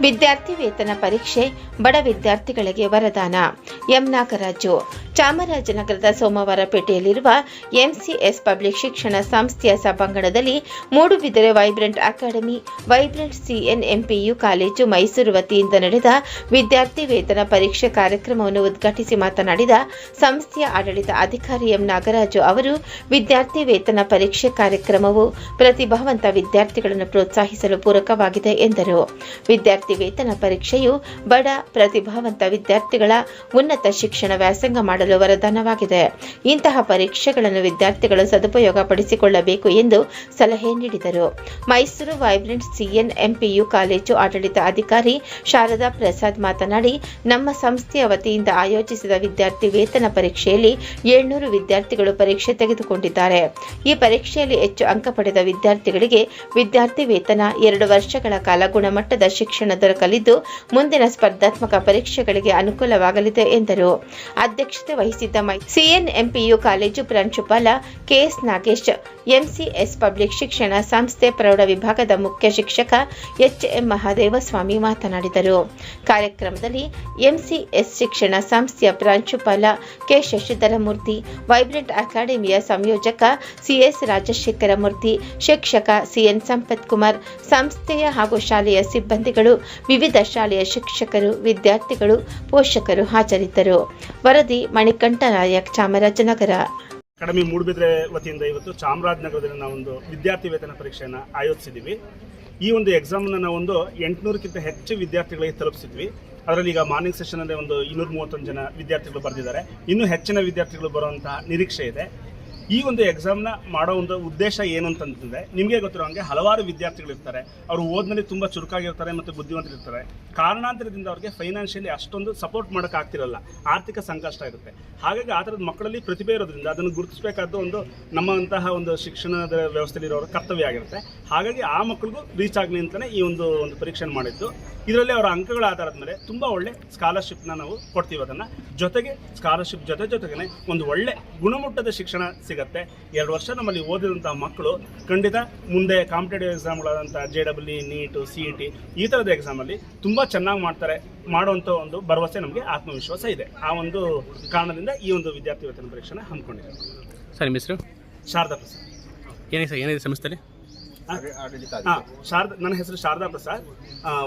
ವಿದ್ಯಾರ್ಥಿ ವೇತನ ಪರೀಕ್ಷೆ, ಬಡ ವಿದ್ಯಾರ್ಥಿಗಳಿಗೆ ವರದಾನ. ಎಂ. ನಾಗರಾಜು. ಚಾಮರಾಜನಗರದ ಸೋಮವಾರಪೇಟೆಯಲ್ಲಿರುವ ಎಂಸಿಎಸ್ ಪಬ್ಲಿಕ್ ಶಿಕ್ಷಣ ಸಂಸ್ಥೆಯ ಸಭಾಂಗಣದಲ್ಲಿ Moodubidire vibrant academy, vibrant CNMPU college Mysuru ವತಿಯಿಂದ ನಡೆದ ವಿದ್ಯಾರ್ಥಿ ವೇತನ ಪರೀಕ್ಷೆ ಕಾರ್ಯಕ್ರಮವನ್ನು ಉದ್ಘಾಟಿಸಿ ಮಾತನಾಡಿದ ಸಂಸ್ಥೆಯ ಆಡಳಿತ ಅಧಿಕಾರಿ ಎಂ. ನಾಗರಾಜು ಅವರು, ವಿದ್ಯಾರ್ಥಿ ವೇತನ ಪರೀಕ್ಷೆ ಕಾರ್ಯಕ್ರಮವು ಪ್ರತಿಭಾವಂತ ವಿದ್ಯಾರ್ಥಿಗಳನ್ನು ಪ್ರೋತ್ಸಾಹಿಸಲು ಪೂರಕವಾಗಿದೆ ಎಂದರು. ವೇತನ ಪರೀಕ್ಷೆಯು ಬಡ, ಪ್ರತಿಭಾವಂತ ವಿದ್ಯಾರ್ಥಿಗಳ ಉನ್ನತ ಶಿಕ್ಷಣ ವ್ಯಾಸಂಗ ಮಾಡಲು ವರದಾನವಾಗಿದೆ. ಇಂತಹ ಪರೀಕ್ಷೆಗಳನ್ನು ವಿದ್ಯಾರ್ಥಿಗಳು ಸದುಪಯೋಗ ಪಡಿಸಿಕೊಳ್ಳಬೇಕು ಎಂದು ಸಲಹೆ ನೀಡಿದರು. Mysuru vibrant CN MPU college ಆಡಳಿತ ಅಧಿಕಾರಿ ಶಾರದಾ ಪ್ರಸಾದ್ ಮಾತನಾಡಿ, ನಮ್ಮ ಸಂಸ್ಥೆಯ ವತಿಯಿಂದ ಆಯೋಜಿಸಿದ ವಿದ್ಯಾರ್ಥಿ ವೇತನ ಪರೀಕ್ಷೆಯಲ್ಲಿ ಏಳ್ನೂರು ವಿದ್ಯಾರ್ಥಿಗಳು ಪರೀಕ್ಷೆ ತೆಗೆದುಕೊಂಡಿದ್ದಾರೆ. ಈ ಪರೀಕ್ಷೆಯಲ್ಲಿ ಹೆಚ್ಚು ಅಂಕ ಪಡೆದ ವಿದ್ಯಾರ್ಥಿಗಳಿಗೆ ವಿದ್ಯಾರ್ಥಿ ವೇತನ ಎರಡು ವರ್ಷಗಳ ಕಾಲ ಗುಣಮಟ್ಟದ ಶಿಕ್ಷಣ ದೊರಕಲಿದ್ದು ಮುಂದಿನ ಸ್ಪರ್ಧಾತ್ಮಕ ಪರೀಕ್ಷೆಗಳಿಗೆ ಅನುಕೂಲವಾಗಲಿದೆ ಎಂದರು. ಅಧ್ಯಕ್ಷತೆ ವಹಿಸಿದ್ದ ಮೈ ಸಿಎನ್ಎಂಪಿಯು ಕಾಲೇಜು ಪ್ರಾಂಶುಪಾಲ ಕೆಎಸ್ ನಾಗೇಶ್, ಎಂಸಿಎಸ್ ಪಬ್ಲಿಕ್ ಶಿಕ್ಷಣ ಸಂಸ್ಥೆ ಪ್ರೌಢ ವಿಭಾಗದ ಮುಖ್ಯ ಶಿಕ್ಷಕ ಎಚ್ ಎಂ ಮಹಾದೇವಸ್ವಾಮಿ ಮಾತನಾಡಿದರು. ಕಾರ್ಯಕ್ರಮದಲ್ಲಿ ಎಂಸಿಎಸ್ ಶಿಕ್ಷಣ ಸಂಸ್ಥೆಯ ಪ್ರಾಂಶುಪಾಲ ಕೆ ಶಶಿಧರಮೂರ್ತಿ, ವೈಬ್ರೆಂಟ್ ಅಕಾಡೆಮಿಯ ಸಂಯೋಜಕ ಸಿಎಸ್ ರಾಜಶೇಖರ ಮೂರ್ತಿ ಶಿಕ್ಷಕ ಸಿಎನ್ ಸಂಪತ್ ಕುಮಾರ್ ಸಂಸ್ಥೆಯ ಹಾಗೂ ಶಾಲೆಯ ಸಿಬ್ಬಂದಿಗಳು ವಿವಿಧ ಶಾಲೆಯ ಶಿಕ್ಷಕರು, ವಿದ್ಯಾರ್ಥಿಗಳು, ಪೋಷಕರು ಹಾಜರಿದ್ದರು. ವರದಿ ಮಣಿಕಂಠ ನಾಯಕ್, ಚಾಮರಾಜನಗರ. ಅಕಾಡೆಮಿ ಮೂಡುಬಿದ್ರೆ ವತಿಯಿಂದ ಇವತ್ತು ಚಾಮರಾಜನಗರದಲ್ಲಿ ನಾವೊಂದು ವಿದ್ಯಾರ್ಥಿ ವೇತನ ಪರೀಕ್ಷೆಯನ್ನು ಆಯೋಜಿಸಿದ್ದೀವಿ ಈ ಒಂದು ಎಕ್ಸಾಮ್ನ ನಾವೊಂದು ಎಂಟುನೂರಕ್ಕಿಂತ ಹೆಚ್ಚು ವಿದ್ಯಾರ್ಥಿಗಳಿಗೆ ತಲುಪಿಸಿದ್ವಿ. ಅದರಲ್ಲಿ ಈಗ ಮಾರ್ನಿಂಗ್ ಸೆಷನಲ್ಲಿ ಒಂದು ಇನ್ನೂರ ಮೂವತ್ತೊಂದು ಜನ ವಿದ್ಯಾರ್ಥಿಗಳು ಬರೆದಿದ್ದಾರೆ. ಇನ್ನೂ ಹೆಚ್ಚಿನ ವಿದ್ಯಾರ್ಥಿಗಳು ಬರುವಂತಹ ನಿರೀಕ್ಷೆ ಇದೆ. ಈ ಒಂದು ಎಕ್ಸಾಮ್ನ ಮಾಡೋ ಒಂದು ಉದ್ದೇಶ ಏನು ಅಂತಂದರೆ, ನಿಮಗೆ ಗೊತ್ತಿರೋ ಹಂಗೆ ಹಲವಾರು ವಿದ್ಯಾರ್ಥಿಗಳಿರ್ತಾರೆ ಅವರು ಓದ್ನಲ್ಲಿ ತುಂಬ ಚುರುಕಾಗಿರ್ತಾರೆ ಮತ್ತು ಬುದ್ಧಿವಂತರಿರ್ತಾರೆ. ಕಾರಣಾಂತರದಿಂದ ಅವ್ರಿಗೆ ಫೈನಾನ್ಷಿಯಲಿ ಅಷ್ಟೊಂದು ಸಪೋರ್ಟ್ ಮಾಡೋಕೆ ಆಗ್ತಿರಲ್ಲ. ಆರ್ಥಿಕ ಸಂಕಷ್ಟ ಇರುತ್ತೆ. ಹಾಗಾಗಿ ಆ ಥರದ ಮಕ್ಕಳಲ್ಲಿ ಪ್ರತಿಭೆ ಇರೋದ್ರಿಂದ ಅದನ್ನು ಗುರುತಿಸಬೇಕಾದ ಒಂದು ನಮ್ಮಂತಹ ಒಂದು ಶಿಕ್ಷಣದ ವ್ಯವಸ್ಥೆಯಲ್ಲಿರೋರ ಕರ್ತವ್ಯ ಆಗಿರುತ್ತೆ. ಹಾಗಾಗಿ ಆ ಮಕ್ಕಳಿಗೂ ರೀಚ್ ಆಗಲಿ ಅಂತಲೇ ಈ ಒಂದು ಒಂದು ಪರೀಕ್ಷೆ ಮಾಡಿದ್ದು. ಇದರಲ್ಲಿ ಅವರ ಅಂಕಗಳ ಆಧಾರದ ಮೇಲೆ ತುಂಬ ಒಳ್ಳೆ ಸ್ಕಾಲರ್ಶಿಪ್ನ ನಾವು ಕೊಡ್ತೀವಿ ಅದನ್ನು. ಜೊತೆಗೆ ಸ್ಕಾಲರ್ಶಿಪ್ ಜೊತೆ ಜೊತೆಗೇ ಒಂದು ಒಳ್ಳೆ ಗುಣಮಟ್ಟದ ಶಿಕ್ಷಣ ಸಿಗುತ್ತೆ. ಎರಡು ವರ್ಷ ನಮ್ಮಲ್ಲಿ ಓದಿದಂಥ ಮಕ್ಕಳು ಖಂಡಿತ ಮುಂದೆ competitive ಎಕ್ಸಾಮ್ಗಳಾದಂಥ J W NEET C E T ಈ ಥರದ ಎಕ್ಸಾಮಲ್ಲಿ ತುಂಬ ಚೆನ್ನಾಗಿ ಮಾಡ್ತಾರೆ. ಮಾಡುವಂಥ ಒಂದು ಭರವಸೆ ನಮಗೆ ಆತ್ಮವಿಶ್ವಾಸ ಇದೆ. ಆ ಒಂದು ಕಾರಣದಿಂದ ಈ ಒಂದು ವಿದ್ಯಾರ್ಥಿ ವೇತನ ಪರೀಕ್ಷೆನ ಹಮ್ಮಿಕೊಂಡಿದ್ದಾರೆ. ಸರ್ ನಿಮ್ಮ ಹೆಸರು? ಶಾರದಾ ಪ್ರಸಾದ್. ಏನಿದೆ ಸರ್ ಏನಿದೆ ಸಂಸ್ಥೆಯಲ್ಲಿ ಹಾಂ ಶಾರದಾ ನನ್ನ ಹೆಸರು ಶಾರದಾ ಪ್ರಸಾದ್.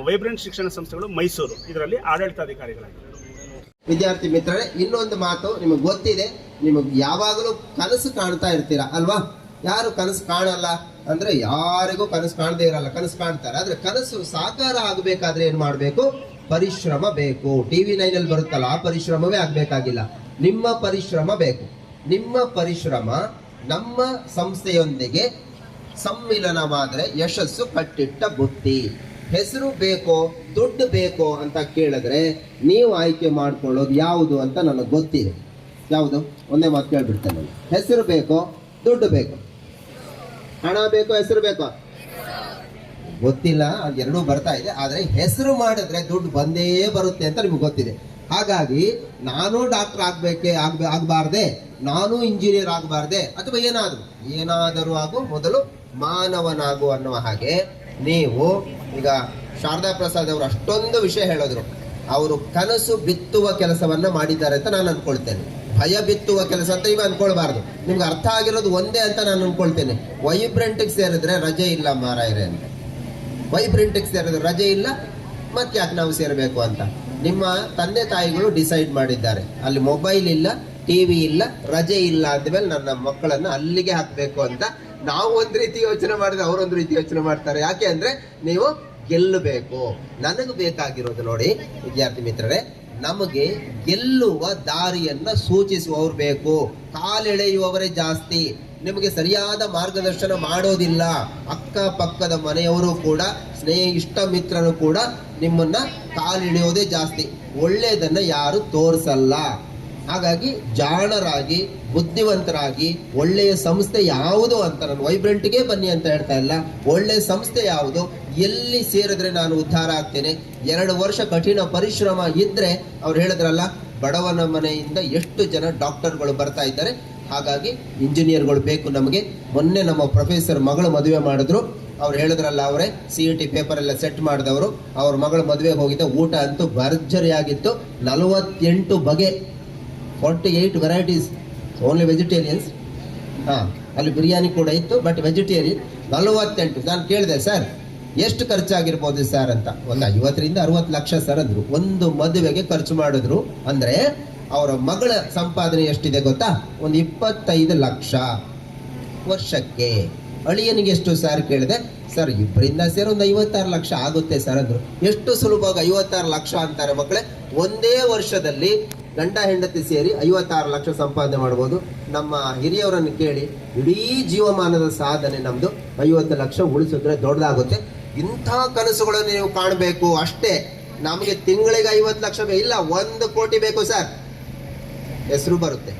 ವೈಬ್ರೆಂಟ್ ಶಿಕ್ಷಣ ಸಂಸ್ಥೆಗಳು ಮೈಸೂರು. ಇದರಲ್ಲಿ ಆಡಳಿತಾಧಿಕಾರಿಗಳಾಗಿದ್ದಾರೆ. ವಿದ್ಯಾರ್ಥಿ ಮಿತ್ರರೇ, ಇನ್ನೊಂದು ಮಾತು ನಿಮಗೆ ಗೊತ್ತಿದೆ. ನಿಮಗೆ ಯಾವಾಗಲೂ ಕನಸು ಕಾಣ್ತಾ ಇರ್ತೀರಾ ಅಲ್ವಾ? ಯಾರು ಕನಸು ಕಾಣಲ್ಲ? ಅಂದ್ರೆ ಯಾರಿಗೂ ಕನಸು ಕಾಣದೇ ಇರಲ್ಲ, ಕನಸು ಕಾಣ್ತಾರೆ. ಆದ್ರೆ ಕನಸು ಸಾಕಾರ ಆಗಬೇಕಾದ್ರೆ ಏನ್ ಮಾಡಬೇಕು? ಪರಿಶ್ರಮ ಬೇಕು. ಟಿವಿ ನೈನಲ್ಲಿ ಬರುತ್ತಲ್ಲ, ಆ ಪರಿಶ್ರಮವೇ ಆಗಬೇಕಾಗಿಲ್ಲ. ನಿಮ್ಮ ಪರಿಶ್ರಮ ಬೇಕು. ನಿಮ್ಮ ಪರಿಶ್ರಮ ನಮ್ಮ ಸಂಸ್ಥೆಯೊಂದಿಗೆ ಸಮ್ಮಿಲನವಾದರೆ ಯಶಸ್ಸು ಕಟ್ಟಿಟ್ಟ ಬುತ್ತಿ ಹೆಸರು ಬೇಕೋ, ದುಡ್ಡು ಬೇಕೋ ಅಂತ ಕೇಳಿದ್ರೆ ನೀವು ಆಯ್ಕೆ ಮಾಡ್ಕೊಳ್ಳೋದು ಯಾವುದು ಅಂತ ನನಗೆ ಗೊತ್ತಿದೆ. ಯಾವುದು? ಒಂದೇ ಮಾತು ಕೇಳ್ಬಿಡ್ತೇನೆ ಹೆಸರು ಬೇಕೋ, ದುಡ್ಡು ಬೇಕು? ಹಣ ಬೇಕೋ, ಹೆಸರು ಬೇಕೋ? ಗೊತ್ತಿಲ್ಲ, ಎರಡೂ ಬರ್ತಾ ಇದೆ. ಆದರೆ ಹೆಸರು ಮಾಡಿದ್ರೆ ದುಡ್ಡು ಬಂದೇ ಬರುತ್ತೆ ಅಂತ ನಿಮ್ಗೆ ಗೊತ್ತಿದೆ. ಹಾಗಾಗಿ ನಾನು ಡಾಕ್ಟರ್ ಆಗಬೇಕೆ, ಆಗ್ಬೇ, ಆಗಬಾರ್ದೆ, ನಾನು ಇಂಜಿನಿಯರ್ ಆಗಬಾರ್ದೆ ಅಥವಾ ಏನಾದರೂ ಏನಾದರೂ ಆಗು, ಮೊದಲು ಮಾನವನಾಗು ಅನ್ನುವ ಹಾಗೆ ನೀವು ಈಗ ಶಾರದಾ ಪ್ರಸಾದ್ ಅವರು ಅಷ್ಟೊಂದು ವಿಷಯ ಹೇಳಿದ್ರು. ಅವರು ಕನಸು ಬಿತ್ತುವ ಕೆಲಸವನ್ನ ಮಾಡಿದ್ದಾರೆ ಅಂತ ನಾನು ಅನ್ಕೊಳ್ತೇನೆ. ಭಯ ಬಿತ್ತುವ ಕೆಲಸ ಅಂತ ಇವ ಅನ್ಕೊಳ್ಬಾರ್ದು. ನಿಮ್ಗೆ ಅರ್ಥ ಆಗಿರೋದು ಒಂದೇ ಅಂತ ನಾನು ಅನ್ಕೊಳ್ತೇನೆ. ವೈಬ್ರೆಂಟ್ಗೆ ಸೇರಿದ್ರೆ ರಜೆ ಇಲ್ಲ ಮಾರಾಯರೆ ಅಂತ. ವೈಬ್ರೆಂಟ್ಗೆ ಸೇರಿದ್ರೆ ರಜೆ ಇಲ್ಲ, ಮತ್ತೆ ಯಾಕೆ ನಾವು ಸೇರಬೇಕು ಅಂತ. ನಿಮ್ಮ ತಂದೆ ತಾಯಿಗಳು ಡಿಸೈಡ್ ಮಾಡಿದ್ದಾರೆ. ಅಲ್ಲಿ ಮೊಬೈಲ್ ಇಲ್ಲ ಟಿವಿ ಇಲ್ಲ, ರಜೆ ಇಲ್ಲ ಅಂದಮೇಲೆ ನನ್ನ ಮಕ್ಕಳನ್ನ ಅಲ್ಲಿಗೆ ಹಾಕಬೇಕು ಅಂತ ನಾವು ಒಂದು ರೀತಿ ಯೋಚನೆ ಮಾಡಿದ್ರೆ ಅವರೊಂದು ರೀತಿ ಯೋಚನೆ ಮಾಡ್ತಾರೆ. ಯಾಕೆ ಅಂದ್ರೆ ನೀವು ಗೆಲ್ಲಬೇಕು. ನನಗೆ ಬೇಕಾಗಿರೋದು ನೋಡಿ, ವಿದ್ಯಾರ್ಥಿ ಮಿತ್ರರೇ, ನಮಗೆ ಗೆಲ್ಲುವ ದಾರಿಯನ್ನ ಸೂಚಿಸುವವರು ಬೇಕು. ಕಾಲೆಳೆಯುವವರೇ ಜಾಸ್ತಿ. ನಿಮಗೆ ಸರಿಯಾದ ಮಾರ್ಗದರ್ಶನ ಮಾಡೋದಿಲ್ಲ. ಅಕ್ಕಪಕ್ಕದ ಮನೆಯವರು ಕೂಡ ಸ್ನೇಹ ಇಷ್ಟ ಮಿತ್ರರು ಕೂಡ ನಿಮ್ಮನ್ನ ಕಾಲಿಳಿಯೋದೇ ಜಾಸ್ತಿ. ಒಳ್ಳೆಯದನ್ನ ಯಾರು ತೋರಿಸಲ್ಲ. ಹಾಗಾಗಿ ಜಾಣರಾಗಿ, ಬುದ್ಧಿವಂತರಾಗಿ ಒಳ್ಳೆಯ ಸಂಸ್ಥೆ ಯಾವುದು ಅಂತ ನಾನು ವೈಬ್ರೆಂಟ್ಗೆ ಬನ್ನಿ ಅಂತ ಹೇಳ್ತಾ ಇಲ್ಲ. ಒಳ್ಳೆಯ ಸಂಸ್ಥೆ ಯಾವುದು? ಎಲ್ಲಿ ಸೇರಿದ್ರೆ ನಾನು ಉದ್ಧಾರ ಆಗ್ತೇನೆ? ಎರಡು ವರ್ಷ ಕಠಿಣ ಪರಿಶ್ರಮ ಇದ್ರೆ ಅವ್ರು ಹೇಳಿದ್ರಲ್ಲ, ಬಡವನ ಮನೆಯಿಂದ ಎಷ್ಟು ಜನ ಡಾಕ್ಟರ್ಗಳು ಬರ್ತಾ ಇದ್ದಾರೆ? ಹಾಗಾಗಿ ಇಂಜಿನಿಯರ್ಗಳು ಬೇಕು ನಮಗೆ. ಮೊನ್ನೆ ನಮ್ಮ ಪ್ರೊಫೆಸರ್ ಮಗಳು ಮದುವೆ ಮಾಡಿದ್ರು. ಅವ್ರು ಹೇಳಿದ್ರಲ್ಲ ಅವರೇ ಸಿ ಇ ಟಿ ಪೇಪರ್ ಎಲ್ಲ ಸೆಟ್ ಮಾಡಿದವರು. ಅವ್ರ ಮಗಳ ಮದುವೆಗೆ ಹೋಗಿದ್ದ ಊಟ ಅಂತೂ ಭರ್ಜರಿಯಾಗಿತ್ತು. ನಲವತ್ತೆಂಟು ಬಗೆ forty eight varieties only vegetarians ಹಾಂ, ಅಲ್ಲಿ ಬಿರಿಯಾನಿ ಕೂಡ ಇತ್ತು ಬಟ್ ವೆಜಿಟೇರಿಯನ್ ನಲವತ್ತೆಂಟು. ನಾನು ಕೇಳಿದೆ, ಸರ್, ಎಷ್ಟು ಖರ್ಚಾಗಿರ್ಬೋದು ಸರ್ ಅಂತ? ಒಂದು ಐವತ್ತರಿಂದ ಅರವತ್ತು ಲಕ್ಷ ಸರ್ ಅಂದರು. ಒಂದು ಮದುವೆಗೆ ಖರ್ಚು ಮಾಡಿದ್ರು. ಅಂದರೆ ಅವರ ಮಗಳ ಸಂಪಾದನೆ ಎಷ್ಟಿದೆ ಗೊತ್ತಾ? ಒಂದು ಇಪ್ಪತ್ತೈದು ಲಕ್ಷ ವರ್ಷಕ್ಕೆ. ಅಳಿಯನಿಗೆ ಎಷ್ಟು ಸರ್ ಕೇಳಿದೆ? ಸರ್, ಇಬ್ಬರಿಂದ ಸೇರಿ ಒಂದು ಐವತ್ತಾರು ಲಕ್ಷ ಆಗುತ್ತೆ ಸರ್ ಅಂದರು. ಎಷ್ಟು ಸುಲಭವಾಗಿ ಐವತ್ತಾರು ಲಕ್ಷ ಅಂತಾರೆ ಮಕ್ಕಳೇ? ಒಂದೇ ವರ್ಷದಲ್ಲಿ ಗಂಡ ಹೆಂಡತಿ ಸೇರಿ ಐವತ್ತಾರು ಲಕ್ಷ ಸಂಪಾದನೆ ಮಾಡ್ಬೋದು. ನಮ್ಮ ಹಿರಿಯವರನ್ನು ಕೇಳಿ ಇಡೀ ಜೀವಮಾನದ ಸಾಧನೆ ನಮ್ದು. ಐವತ್ತು ಲಕ್ಷ ಉಳಿಸಿದ್ರೆ ದೊಡ್ಡದಾಗುತ್ತೆ. ಇಂಥ ಕನಸುಗಳನ್ನು ನೀವು ಕಾಣಬೇಕು. ಅಷ್ಟೇ, ನಮಗೆ ತಿಂಗಳಿಗೆ ಐವತ್ತು ಲಕ್ಷ ಇಲ್ಲ, ಒಂದು ಕೋಟಿ ಬೇಕು ಸರ್. ಹೆಸರು ಬರುತ್ತೆ.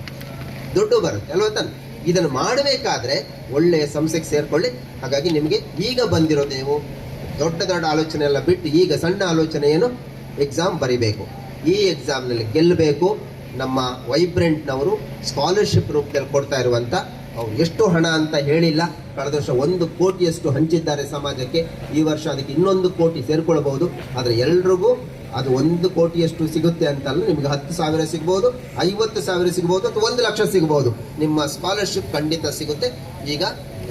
ದುಡ್ಡು ಬರುತ್ತೆ, ಅಲ್ವ ತಾನೆ ಇದನ್ನು ಮಾಡಬೇಕಾದ್ರೆ ಒಳ್ಳೆಯ ಸಂಸ್ಥೆಗೆ ಸೇರಿಕೊಳ್ಳಿ. ಹಾಗಾಗಿ ನಿಮಗೆ ಈಗ ಬಂದಿರೋದು ನೀವು ದೊಡ್ಡ ದೊಡ್ಡ ಆಲೋಚನೆ ಎಲ್ಲ ಬಿಟ್ಟು ಈಗ ಸಣ್ಣ ಆಲೋಚನೆ ಏನು? ಎಕ್ಸಾಮ್ ಬರಿಬೇಕು. ಈ ಎಕ್ಸಾಮ್ನಲ್ಲಿ ಗೆಲ್ಲಬೇಕು. ನಮ್ಮ ವೈಬ್ರೆಂಟ್ನವರು ಸ್ಕಾಲರ್ಶಿಪ್ ರೂಪದಲ್ಲಿ ಕೊಡ್ತಾ ಇರುವಂಥ ಅವ್ರು ಎಷ್ಟು ಹಣ ಅಂತ ಹೇಳಿಲ್ಲ. ಕಳೆದ ವರ್ಷ ಒಂದು ಕೋಟಿಯಷ್ಟು ಹಂಚಿದ್ದಾರೆ ಸಮಾಜಕ್ಕೆ. ಈ ವರ್ಷ ಅದಕ್ಕೆ ಇನ್ನೊಂದು ಕೋಟಿ ಸೇರ್ಕೊಳ್ಬಹುದು. ಆದರೆ ಎಲ್ರಿಗೂ ಅದು ಒಂದು ಕೋಟಿಯಷ್ಟು ಸಿಗುತ್ತೆ ಅಂತಲ್ಲ ನಿಮಗೆ ಹತ್ತು ಸಾವಿರ ಸಿಗ್ಬೋದು, ಐವತ್ತು ಸಾವಿರ ಸಿಗ್ಬೋದು ಅಥವಾ ಒಂದು ಲಕ್ಷ ಸಿಗ್ಬೋದು. ನಿಮ್ಮ ಸ್ಕಾಲರ್ಶಿಪ್ ಖಂಡಿತ ಸಿಗುತ್ತೆ. ಈಗ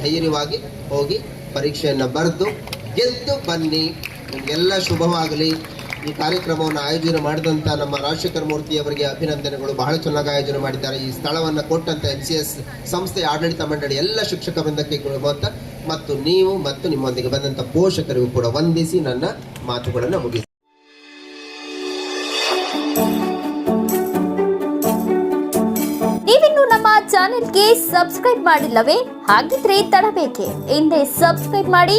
ಧೈರ್ಯವಾಗಿ ಹೋಗಿ ಪರೀಕ್ಷೆಯನ್ನು ಬರೆದು ಗೆದ್ದು ಬನ್ನಿ. ನಿಮಗೆಲ್ಲ ಶುಭವಾಗಲಿ. ಈ ಕಾರ್ಯಕ್ರಮವನ್ನು ಆಯೋಜನೆ ಮಾಡಿದಂಥ ನಮ್ಮ ರಾಜಶೇಖರ ಮೂರ್ತಿ ಅವರಿಗೆ ಅಭಿನಂದನೆಗಳು. ಬಹಳ ಚೆನ್ನಾಗಿ ಆಯೋಜನೆ ಮಾಡಿದ್ದಾರೆ. ಈ ಸ್ಥಳವನ್ನು ಕೊಟ್ಟಂತ ಎನ್ ಸಿ ಎಸ್ ಸಂಸ್ಥೆಯ ಆಡಳಿತ ಮಂಡಳಿ ಎಲ್ಲ ಶಿಕ್ಷಕ ವೃಂದಕ್ಕೆ ಅಂತ ಮತ್ತು ನೀವು ಮತ್ತು ನಿಮ್ಮೊಂದಿಗೆ ಬಂದಂಥ ಪೋಷಕರಿಗೂ ಕೂಡ ವಂದಿಸಿ ನನ್ನ ಮಾತುಗಳನ್ನು ಮುಗಿಸಿ. ನೀವಿನ್ನು ನಮ್ಮ ಚಾನೆಲ್ಗೆ ಸಬ್ಸ್ಕ್ರೈಬ್ ಮಾಡಿಲ್ಲವೇ? ಹಾಗಿದ್ರೆ ತಡಬೇಕೆ. ಹಿಂದೆ ಸಬ್ಸ್ಕ್ರೈಬ್ ಮಾಡಿ